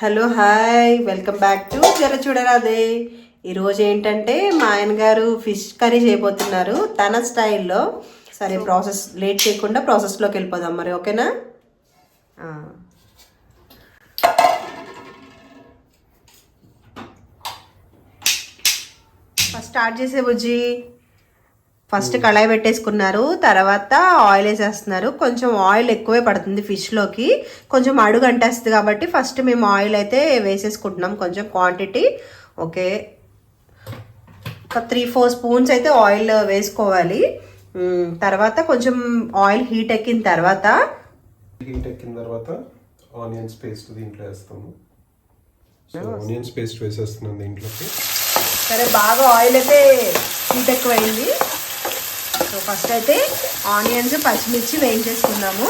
Hello hi welcome back to జర చూడరాదే. ఈరోజు ఏంటంటే మా ఆయన గారు ఫిష్ కర్రీ చేయబోతున్నారు. తన స్టైల్లో. సరే ప్రాసెస్ లేట్ చేయకుండా ప్రాసెస్లోకి వెళ్ళిపోదాం మరి ఓకేనా? ఫస్ట్ స్టార్ట్ చేసే బుజ్జి. ఫస్ట్ కళాయి పెట్టేసుకున్నారు. తర్వాత ఆయిల్ వేసేస్తున్నారు. కొంచెం ఆయిల్ ఎక్కువే పడుతుంది ఫిష్లోకి కొంచెం అడుగు అంటేస్తుంది కాబట్టి ఫస్ట్ మేము ఆయిల్ అయితే వేసేసుకుంటున్నాం కొంచెం క్వాంటిటీ ఓకే. ఒక త్రీ ఫోర్ స్పూన్స్ అయితే ఆయిల్ వేసుకోవాలి. తర్వాత కొంచెం ఆయిల్ హీట్ ఎక్కిన తర్వాత హీట్ ఎక్కిన తర్వాత ఆనియన్స్ పేస్ట్ దీంట్లో వేస్తాము. ఆనియన్స్ పేస్ట్ వేసేస్తున్నాను దీంట్లోకి. సరే బాగా ఆయిల్ అయితే హీట్ ఎక్కువైంది. ఫస్ట్ అయితే ఆనియన్స్ పచ్చిమిర్చి వేయించేసుకున్నాము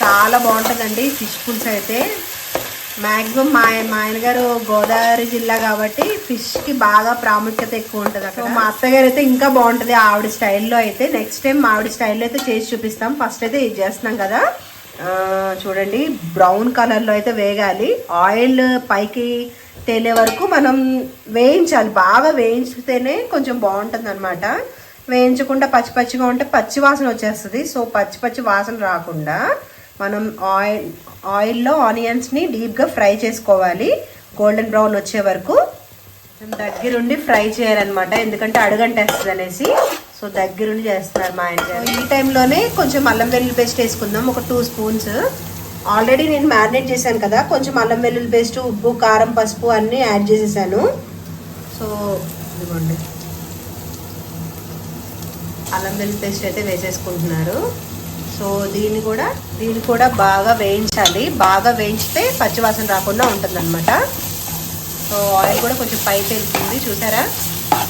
చాలా బాగుంటుందండి ఫిష్ పులుసు అయితే. మ్యాక్సిమం మా మా ఆయన గారు గోదావరి జిల్లా కాబట్టి ఫిష్కి బాగా ప్రాముఖ్యత ఎక్కువ ఉంటుంది అక్కడ. మా అత్తగారు అయితే ఇంకా బాగుంటుంది ఆవిడ స్టైల్లో అయితే. నెక్స్ట్ టైం ఆవిడ స్టైల్లో అయితే చేసి చూపిస్తాం. ఫస్ట్ అయితే ఇది చేస్తున్నాం కదా. చూడండి బ్రౌన్ కలర్లో అయితే వేగాలి. ఆయిల్ పైకి తేలే వరకు మనం వేయించాలి. బాగా వేయించితేనే కొంచెం బాగుంటుంది అనమాట వేయించకుండా పచ్చి పచ్చిగా ఉంటే పచ్చి వాసన వచ్చేస్తుంది. సో పచ్చి పచ్చి వాసన రాకుండా మనం ఆయిల్ ఆయిల్లో ఆనియన్స్ని డీప్గా ఫ్రై చేసుకోవాలి. గోల్డెన్ బ్రౌన్ వచ్చే వరకు దగ్గరుండి ఫ్రై చేయాలన్నమాట. ఎందుకంటే అడుగంటేస్తుంది అనేసి. సో దగ్గరుండి చేస్తున్నారు మా ఆయన ఈ టైంలోనే కొంచెం అల్లం వెల్లుల్లి పేస్ట్ వేసుకుందాం. ఒక టూ స్పూన్స్. ఆల్రెడీ నేను మ్యారినేట్ చేశాను కదా. కొంచెం అల్లం వెల్లుల్లి పేస్ట్ ఉప్పు కారం పసుపు అన్నీ యాడ్ చేసేసాను. సో ఇదిగోండి. అల్లం వెల్లి పేస్ట్ అయితే వేసేసుకుంటున్నారు. సో దీన్ని కూడా దీన్ని కూడా బాగా వేయించాలి. బాగా వేయించితే పచ్చివాసన రాకుండా ఉంటుందన్నమాట. సో ఆయిల్ కూడా కొంచెం పైకి వెళ్తుంది. చూసారా?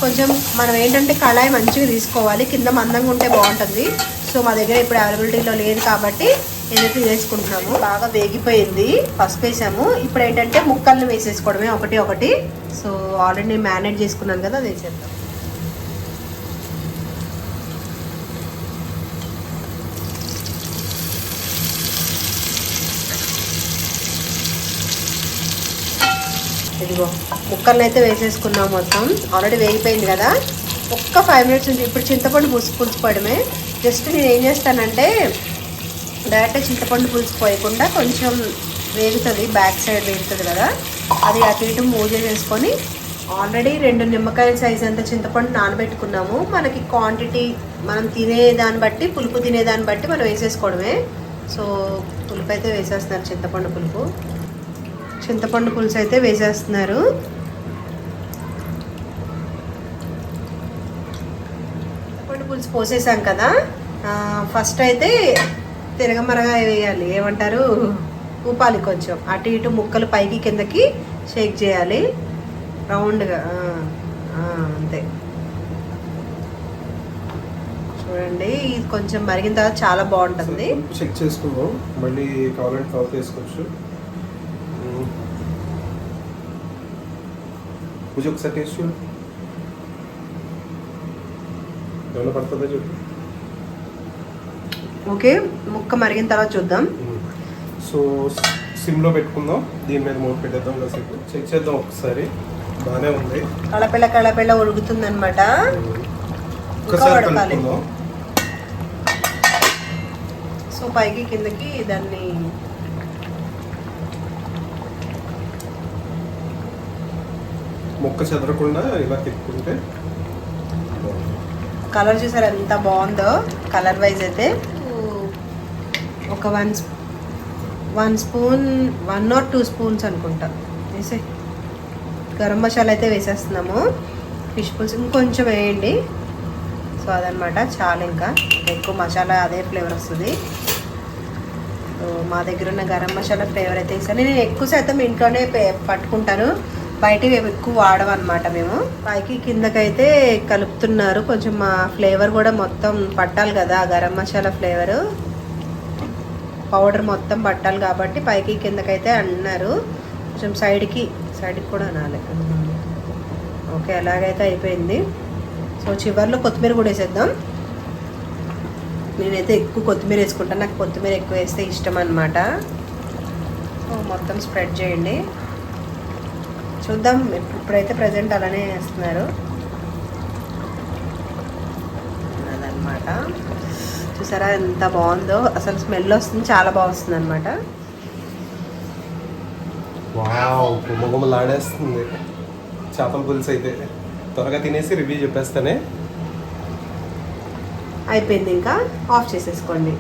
కొంచెం మనం ఏంటంటే కళాయి మంచిగా తీసుకోవాలి. కింద మందంగా ఉంటే బాగుంటుంది. సో మా దగ్గర ఇప్పుడు అవైలబిలిటీలో లేదు కాబట్టి ఏదైతే వేసుకుంటున్నాము బాగా వేగిపోయింది. పసుపు వేసాము. ఇప్పుడు ఏంటంటే ముక్కల్ని వేసేసుకోవడమే ఒకటి ఒకటి. సో ఆల్రెడీ మేనేజ్ మ్యారినేట్ చేసుకున్నాను కదా అది వేసేద్దాం ఇదిగో కుక్కర్ని అయితే వేసేసుకున్నాం మొత్తం. ఆల్రెడీ వేగిపోయింది కదా? ఒక్క ఫైవ్ మినిట్స్ ఉంది. ఇప్పుడు చింతపండు పులుసు పులుచుకోవడమే జస్ట్ నేను ఏం చేస్తానంటే డైరెక్ట్ చింతపండు పులుసు పోయకుండా కొంచెం వేగుతుంది. బ్యాక్ సైడ్ వేగుతుంది కదా? అది అటు ఇటు మూజ చేసుకొని ఆల్రెడీ రెండు నిమ్మకాయల సైజ్ అంత చింతపండు నానబెట్టుకున్నాము. మనకి క్వాంటిటీ మనం తినేదాన్ని బట్టి పులుపు తినేదాన్ని బట్టి మనం వేసేసుకోవడమే. సో పులుపు అయితే వేసేస్తున్నారు చింతపండు పులుపు. చింతపండు పులుసు అయితే వేసేస్తున్నారు. చింతపండు పులుసు పోసేసాం కదా. ఫస్ట్ అయితే తిరగమరగా వేయాలి. ఏమంటారు? ఊపాలి కొంచెం. అటు ఇటు ముక్కలు పైకి కిందకి షేక్ చేయాలి. రౌండ్గా అంతే. చూడండి ఇది కొంచెం మరిగిన తర్వాత చాలా బాగుంటుంది. చెక్ చేసుకుందాం మళ్ళీ కావాలంటే చేసుకోవచ్చు వేసుకోవచ్చు మ్మ్. పూజ ఒకసారి టేస్ట్ చూడు ఏమైనా పడుతుందా చూడు? ఓకే ముక్క మరిగిన తర్వాత చూద్దాం. సో సిమ్లో పెట్టుకుందాం. దీని మీద మూడు పెట్టేద్దాం కాసేపు. చెక్ చేద్దాం ఒకసారి. బాగానే ఉంది. కళపిల్ల కళపిల్ల ఉడుకుతుంది అనమాట. ఒకసారి. కలుపుకుందాం. సో పైకి కిందకి దాన్ని ముక్క చెదరకుండా ఇలా తిప్పుకుంటే కలర్ చూసారు? ఎంత బాగుందో? కలర్ వైజ్ అయితే ఒక one one spoon one or two spoons అనుకుంటా. వేసే. గరం మసాలా అయితే వేసేస్తున్నాము. ఫిష్ పులుసు ఇంకొంచెం వేయండి. సో అదనమాట చాలా ఇంకా. ఎక్కువ మసాలా అదే ఫ్లేవర్ వస్తుంది. మా దగ్గర ఉన్న గరం మసాలా ఫ్లేవర్ అయితే ఇస్తాను నేను ఎక్కువ శాతం ఇంట్లోనే పట్టుకుంటాను. బయటకి ఎక్కువ వాడమన్నమాట మేము. పైకి కిందకైతే కలుపుతున్నారు. కొంచెం మా ఫ్లేవర్ కూడా మొత్తం పట్టాలి కదా గరం మసాలా ఫ్లేవరు. పౌడర్ మొత్తం పట్టాలి కాబట్టి పైకి కిందకైతే అన్నారు. కొంచెం సైడ్కి సైడ్కి కూడా అనాలి. ఓకే అలాగైతే అయిపోయింది. సో చివర్లో కొత్తిమీర కూడా వేసేద్దాం. నేనైతే ఎక్కువ కొత్తిమీర వేసుకుంటాను. నాకు కొత్తిమీర ఎక్కువ వేస్తే ఇష్టం అనమాట సో మొత్తం స్ప్రెడ్ చేయండి. చూద్దాం. ఇప్పుడు- ఇప్పుడైతే ప్రజెంట్ అలానే వేస్తున్నారు అదనమాట చూసారా ఎంత బాగుందో. అసలు స్మెల్ వస్తుంది చాలా బాగా వస్తుంది అనమాట చేపల పులుసు అయితే. త్వరగా తినేసి రివ్యూ చెప్పేస్తానే. అయిపోయింది ఇంకా. ఆఫ్ చేసేసుకోండి.